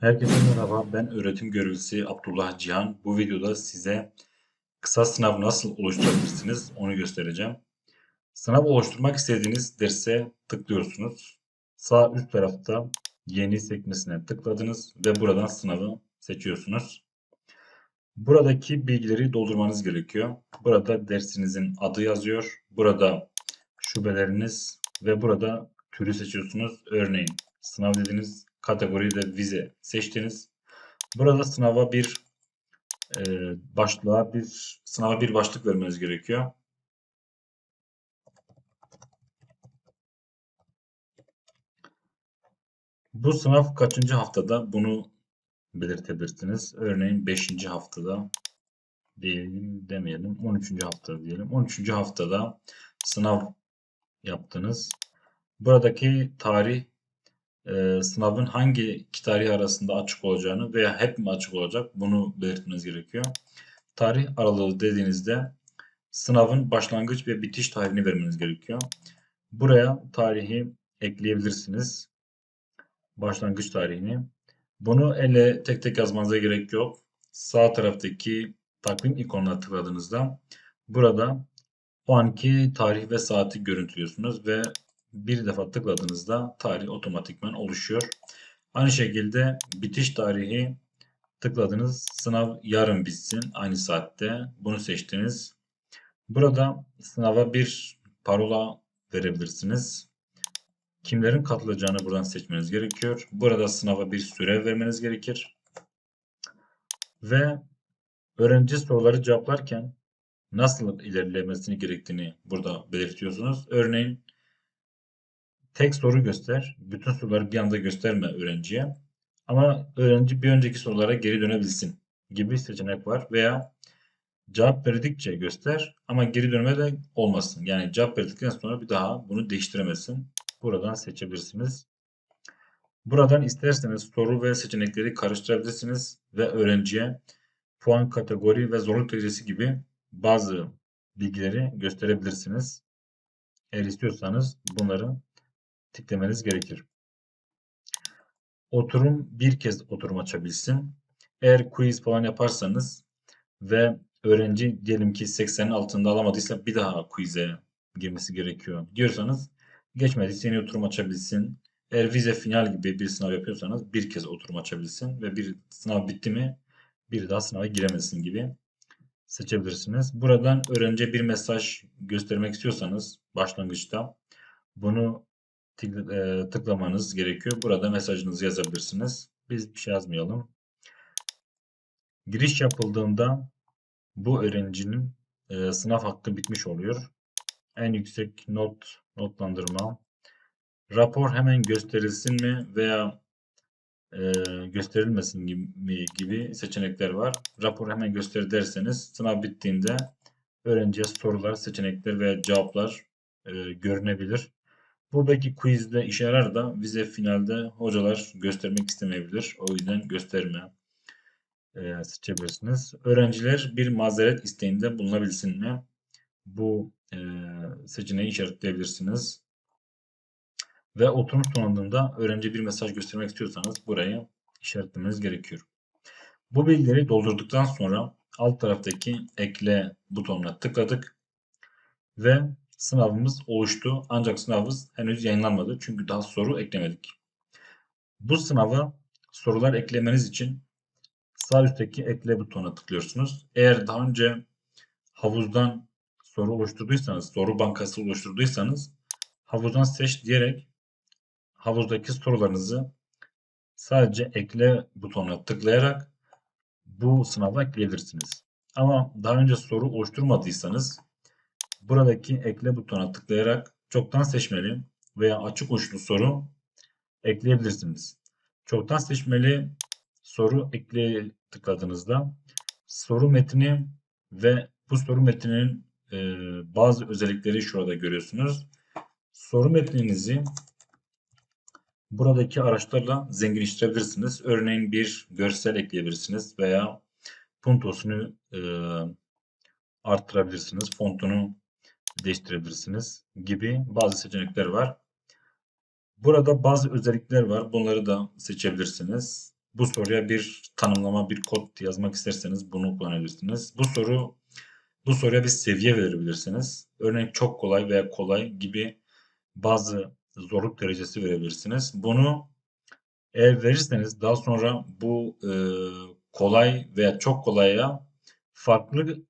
Herkese merhaba. Ben öğretim görevlisi Abdullah Cihan. Bu videoda size kısa sınav nasıl oluşturabilirsiniz onu göstereceğim. Sınav oluşturmak istediğiniz derse tıklıyorsunuz. Sağ üst tarafta yeni sekmesine tıkladınız ve buradan sınavı seçiyorsunuz. Buradaki bilgileri doldurmanız gerekiyor. Burada dersinizin adı yazıyor. Burada şubeleriniz ve burada türü seçiyorsunuz. Örneğin sınav dediğiniz kategoriyi de vize seçtiniz. Burada sınava bir e, başlığa bir sınava bir başlık vermeniz gerekiyor. Bu sınav kaçıncı haftada bunu belirtebilirsiniz. Örneğin 5. haftada diyelim demeyelim 13. hafta diyelim. 13. haftada sınav yaptınız. Buradaki tarih e, sınavın hangi iki tarih arasında açık olacağını veya hep mi açık olacak bunu belirtmeniz gerekiyor. Tarih aralığı dediğinizde sınavın başlangıç ve bitiş tarihini vermeniz gerekiyor. Buraya tarihi ekleyebilirsiniz. Başlangıç tarihini. Bunu elle tek tek yazmanıza gerek yok. Sağ taraftaki takvim ikonuna tıkladığınızda burada o anki tarih ve saati görüntülüyorsunuz ve bir defa tıkladığınızda tarih otomatikman oluşuyor. Aynı şekilde bitiş tarihi tıkladınız. Sınav yarın bitsin aynı saatte. Bunu seçtiniz. Burada sınava bir parola verebilirsiniz. Kimlerin katılacağını buradan seçmeniz gerekiyor. Burada sınava bir süre vermeniz gerekir. Ve öğrenci soruları cevaplarken nasıl ilerlemesini gerektiğini burada belirtiyorsunuz. Örneğin tek soru göster. Bütün soruları bir anda gösterme öğrenciye. Ama öğrenci bir önceki sorulara geri dönebilsin gibi seçenek var. Veya cevap verdikçe göster ama geri dönme de olmasın. Yani cevap verdikten sonra bir daha bunu değiştiremezsin. Buradan seçebilirsiniz. Buradan isterseniz soru ve seçenekleri karıştırabilirsiniz ve öğrenciye puan kategori ve zorluk derecesi gibi bazı bilgileri gösterebilirsiniz. Eğer istiyorsanız bunları tıklameniz gerekir. Oturum bir kez oturum açabilsin. Eğer quiz falan yaparsanız ve öğrenci diyelim ki 80'in altında alamadıysa bir daha quiz'e girmesi gerekiyor diyorsanız geçmediyse yeni oturum açabilsin. Eğer vize final gibi bir sınav yapıyorsanız bir kez oturum açabilsin ve bir sınav bitti mi bir daha sınava giremesin gibi seçebilirsiniz. Buradan öğrenciye bir mesaj göstermek istiyorsanız başlangıçta bunu e, tıklamanız gerekiyor. Burada mesajınızı yazabilirsiniz. Biz bir şey yazmayalım. Giriş yapıldığında bu öğrencinin e, sınav hakkı bitmiş oluyor. En yüksek not notlandırma. Rapor hemen gösterilsin mi veya e, gösterilmesin gibi, seçenekler var. Rapor hemen göster derseniz sınav bittiğinde öğrenciye sorular, seçenekler ve cevaplar görünebilir. Buradaki quizde işe yarar da vize finalde hocalar göstermek istemeyebilir. O yüzden gösterme e, seçebilirsiniz. Öğrenciler bir mazeret isteğinde bulunabilsin mi? Bu e, seçeneği işaretleyebilirsiniz. Ve oturum sonunda öğrenci bir mesaj göstermek istiyorsanız burayı işaretlemeniz gerekiyor. Bu bilgileri doldurduktan sonra alt taraftaki ekle butonuna tıkladık ve sınavımız oluştu. Ancak sınavımız henüz yayınlanmadı çünkü daha soru eklemedik. Bu sınava sorular eklemeniz için sağ üstteki ekle butonuna tıklıyorsunuz. Eğer daha önce havuzdan soru oluşturduysanız, soru bankası oluşturduysanız havuzdan seç diyerek havuzdaki sorularınızı sadece ekle butonuna tıklayarak bu sınava ekleyebilirsiniz. Ama daha önce soru oluşturmadıysanız buradaki ekle butonuna tıklayarak çoktan seçmeli veya açık uçlu soru ekleyebilirsiniz. Çoktan seçmeli soru ekle tıkladığınızda soru metni ve bu soru metninin e, bazı özellikleri şurada görüyorsunuz. Soru metninizi buradaki araçlarla zenginleştirebilirsiniz. Örneğin bir görsel ekleyebilirsiniz veya puntosunu e, arttırabilirsiniz. Fontunu değiştirebilirsiniz gibi bazı seçenekler var. Burada bazı özellikler var. Bunları da seçebilirsiniz. bu soruya bir tanımlama, bir kod yazmak isterseniz bunu kullanabilirsiniz. Bu soru bu soruya bir seviye verebilirsiniz. Örneğin çok kolay veya kolay gibi bazı zorluk derecesi verebilirsiniz. Bunu eğer verirseniz daha sonra bu e, kolay veya çok kolaya farklı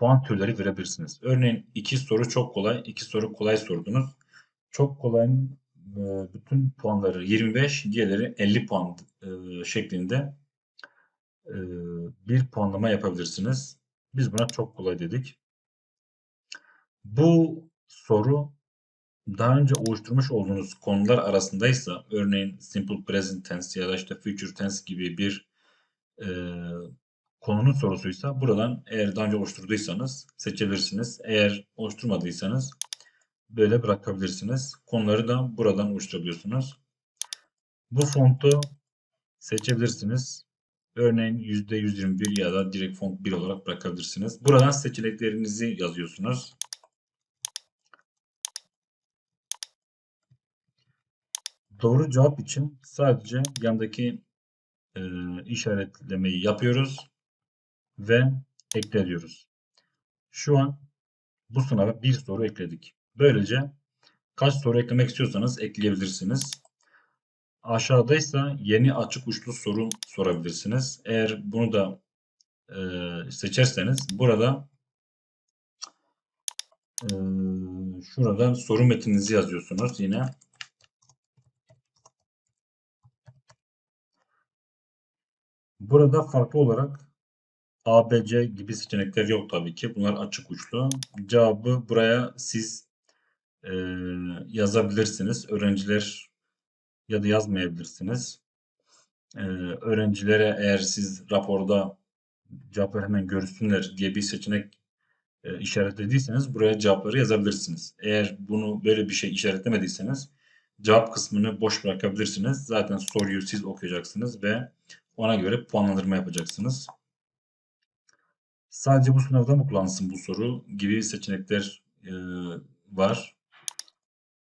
puan türleri verebilirsiniz. Örneğin iki soru çok kolay, iki soru kolay sordunuz. Çok kolayın e, bütün puanları 25, diğerleri 50 puan e, şeklinde e, bir puanlama yapabilirsiniz. Biz buna çok kolay dedik. Bu soru daha önce oluşturmuş olduğunuz konular arasındaysa örneğin simple present tense ya da işte future tense gibi bir e, konunun sorusuysa buradan eğer daha önce oluşturduysanız seçebilirsiniz. Eğer oluşturmadıysanız böyle bırakabilirsiniz. Konuları da buradan oluşturabiliyorsunuz. Bu fontu seçebilirsiniz. Örneğin %121 ya da direkt font 1 olarak bırakabilirsiniz. Buradan seçeneklerinizi yazıyorsunuz. Doğru cevap için sadece yandaki e, işaretlemeyi yapıyoruz ve ekle diyoruz. Şu an bu sınava bir soru ekledik. Böylece kaç soru eklemek istiyorsanız ekleyebilirsiniz. Aşağıdaysa yeni açık uçlu soru sorabilirsiniz. Eğer bunu da e, seçerseniz burada e, şurada soru metninizi yazıyorsunuz yine. Burada farklı olarak A, B, C gibi seçenekler yok tabii ki. Bunlar açık uçlu. Cevabı buraya siz e, yazabilirsiniz. Öğrenciler ya da yazmayabilirsiniz. E, öğrencilere eğer siz raporda cevapları hemen görsünler diye bir seçenek e, işaretlediyseniz buraya cevapları yazabilirsiniz. Eğer bunu böyle bir şey işaretlemediyseniz cevap kısmını boş bırakabilirsiniz. Zaten soruyu siz okuyacaksınız ve ona göre puanlandırma yapacaksınız. Sadece bu sınavda mı kullansın bu soru gibi seçenekler e, var.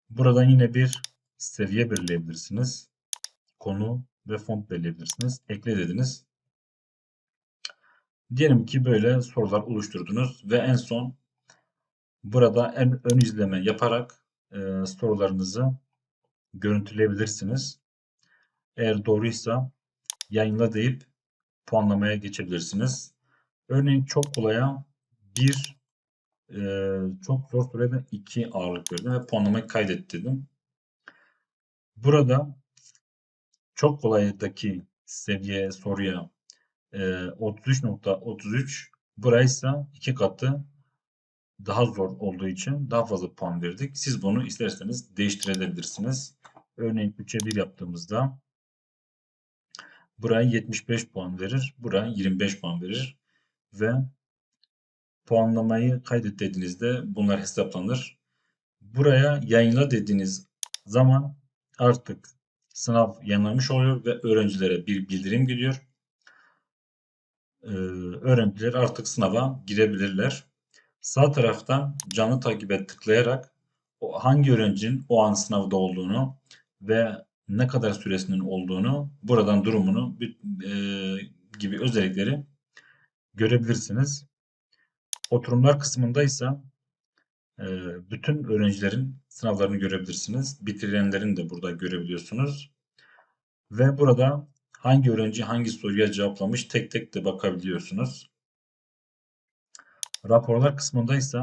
Buradan yine bir seviye belirleyebilirsiniz. Konu ve font belirleyebilirsiniz. Ekle dediniz. Diyelim ki böyle sorular oluşturdunuz ve en son burada en ön izleme yaparak e, sorularınızı görüntüleyebilirsiniz. Eğer doğruysa yayınla deyip puanlamaya geçebilirsiniz. Örneğin çok kolaya bir e, çok zor sürede iki ağırlık verdim ve puanlamayı kaydet dedim. Burada çok kolaydaki seviye soruya e, 33.33 buraysa iki katı daha zor olduğu için daha fazla puan verdik. Siz bunu isterseniz değiştirebilirsiniz. Örneğin 3'e 1 yaptığımızda buraya 75 puan verir. Buraya 25 puan verir. Ve puanlamayı kaydet dediğinizde bunlar hesaplanır. Buraya yayınla dediğiniz zaman artık sınav yayınlanmış oluyor ve öğrencilere bir bildirim gidiyor. Ee, öğrenciler artık sınava girebilirler. Sağ taraftan canlı takibe tıklayarak hangi öğrencinin o an sınavda olduğunu ve ne kadar süresinin olduğunu, buradan durumunu e, gibi özellikleri görebilirsiniz. Oturumlar kısmında ise bütün öğrencilerin sınavlarını görebilirsiniz. Bitirenlerin de burada görebiliyorsunuz. Ve burada hangi öğrenci hangi soruya cevaplamış tek tek de bakabiliyorsunuz. Raporlar kısmında ise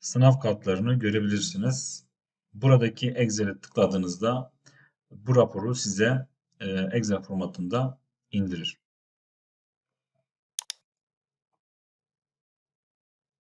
sınav kartlarını görebilirsiniz. Buradaki Excel'e tıkladığınızda bu raporu size Excel formatında indirir.